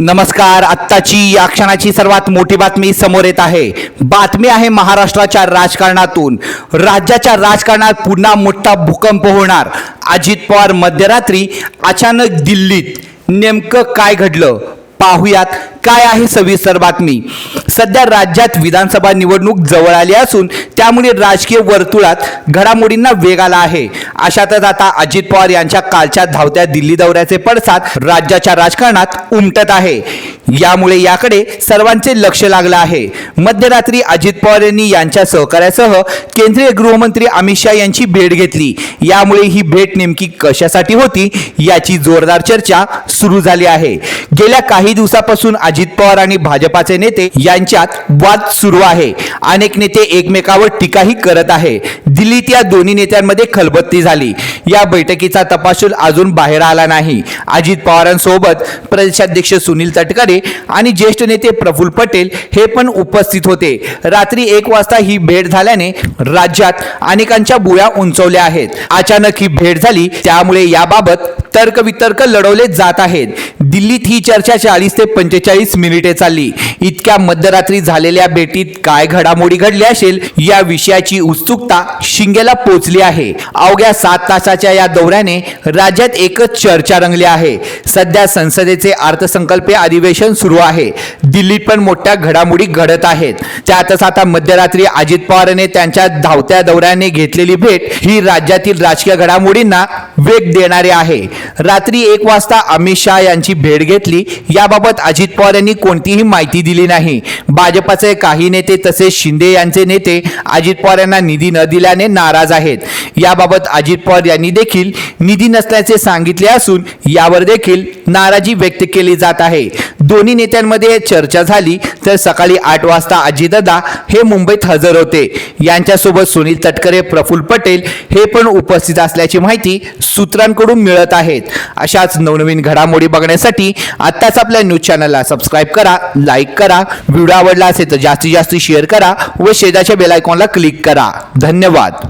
नमस्कार आत्ताची या क्षणाची सर्वात मोठी बातमी समोर येत आहे. बातमी आहे महाराष्ट्राच्या राजकारणातून. राज्याच्या राजकारणात पुन्हा मोठा भूकंप होणार. अजित पवार मध्यरात्री अचानक दिल्लीत नेमकं काय घडलं? पाहुयात. काय आहे सविस्तर बातमी? सध्या राज्यात विधानसभा निवडणूक जवळ आली असून त्यामुळे राजकीय वर्तुळात घडामोडींना वेग आला आहे. अशातच आता अजित पवार यांच्या कालच्या धावत्या दिल्ली दौऱ्याचे पडसाद राज्याच्या राजकारणात उमटत आहे. यामुळे याकडे सर्वांचे लक्ष लागलं आहे. मध्यरात्री अजित पवार यांनी यांच्या सहकार्यासह केंद्रीय गृहमंत्री अमित शहा यांची भेट घेतली. यामुळे ही भेट नेमकी कशासाठी होती याची जोरदार चर्चा सुरू झाली आहे. गेल्या काही दिवसापासून अजित पवार आणि भाजपाचे नेते यांच्यात वाद सुरू आहे. अनेक नेते एकमेकावर टीकाही करत आहे. दिल्लीत या दोन्ही नेत्यांमध्ये खलबत्ती झाली. या बैठकीचा तपासूल अजून बाहेर आला नाही. अजित पवारांसोबत प्रदेशाध्यक्ष सुनील तटकरे आणि ज्येष्ठ नेते प्रफुल्ल पटेल हे पण उपस्थित होते. रात्री एक वाजता ही भेट झाल्याने राज्यात अनेकांच्या बुया उंचवल्या आहेत. अचानक ही भेट झाली. त्यामुळे याबाबत तर्कवितर्क लढवले जात आहेत. दिल्लीत ही चर्चा चाळीस ते पंचेचाळीस मिनिटे चालली. इतक्या मध्यरात्री झालेल्या भेटीत काय घडामोडी घडली असेल या विषयाची उत्सुकता शिंगेला पोचली आहे. अवघ्या सात तासाच्या या दौऱ्याने राज्यात एकच चर्चा रंगली आहे. सध्या संसदेचे अर्थसंकल्पीय अधिवेशन सुरू आहे. दिल्लीत पण मोठ्या घडामोडी घडत आहेत. त्यातच आता मध्यरात्री अजित पवारने त्यांच्या धावत्या दौऱ्याने घेतलेली भेट ही राज्यातील राजकीय घडामोडींना वेग देणारी आहे. रात्री एक वाजता अमित शहा यांची भेट घेतली. याबाबत अजित पवार यांनी कोणतीही माहिती दिली नाही. भाजपाचे काही नेते तसेच शिंदे यांचे नेते अजित पवार यांना निधी न दिल्याने नाराज आहेत. याबाबत अजित पवार यांनी देखील निधी नसल्याचे सांगितले असून यावर देखील नाराजी व्यक्त केली जात आहे. दोन्ही नेत्यांमध्ये चर्चा झाली तर सकाळी आठ वाजता अजितदादा हे मुंबईत हजर होते. यांच्यासोबत सुनील तटकरे प्रफुल्ल पटेल हे पण उपस्थित असल्याची माहिती सूत्रांकडून मिळत आहेत. अशाच नवनवीन घडामोडी बघण्यासाठी आत्ताच आपल्या न्यूज चॅनलला सबस्क्राईब करा लाईक करा. व्हिडिओ आवडला असेल तर जास्तीत जास्त शेअर करा व शेजारच्या बेल आयकॉनला क्लिक करा. धन्यवाद.